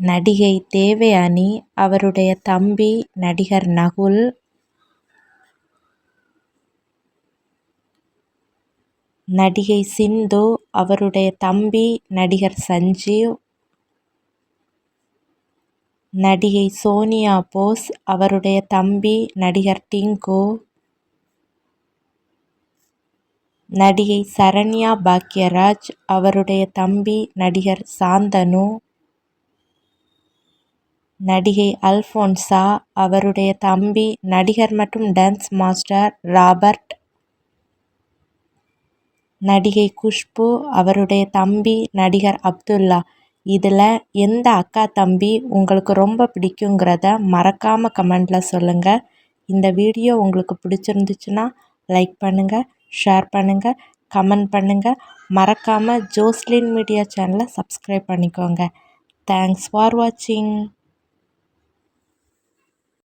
நடிகை தேவயானி அவருடைய தம்பி நடிகர் நகுல். நடிகை சிந்து அவருடைய தம்பி நடிகர் சஞ்சீவ். நடிகை சோனியா போஸ் அவருடைய தம்பி நடிகர் டிங்கு. நடிகை சரண்யா பாக்யராஜ் அவருடைய தம்பி நடிகர் சாந்தனு. நடிகை அல்ஃபோன்சா அவருடைய தம்பி நடிகர் மற்றும் டான்ஸ் மாஸ்டர் ராபர்ட் நடிகை குஷ்பு அவருடைய தம்பி நடிகர் அப்துல்லா. இதில் எந்த அக்கா தம்பி உங்களுக்கு ரொம்ப பிடிக்குங்கிறத மறக்காமல் கமெண்டில் சொல்லுங்கள் இந்த வீடியோ உங்களுக்கு பிடிச்சிருந்துச்சுன்னா லைக் பண்ணுங்கள் ஷேர் பண்ணுங்கள் கமெண்ட் பண்ணுங்கள் மறக்காமல் ஜோஸ்லின் மீடியா சேனலை சப்ஸ்கிரைப் பண்ணிக்கோங்க. தேங்க்ஸ் ஃபார் வாட்சிங்.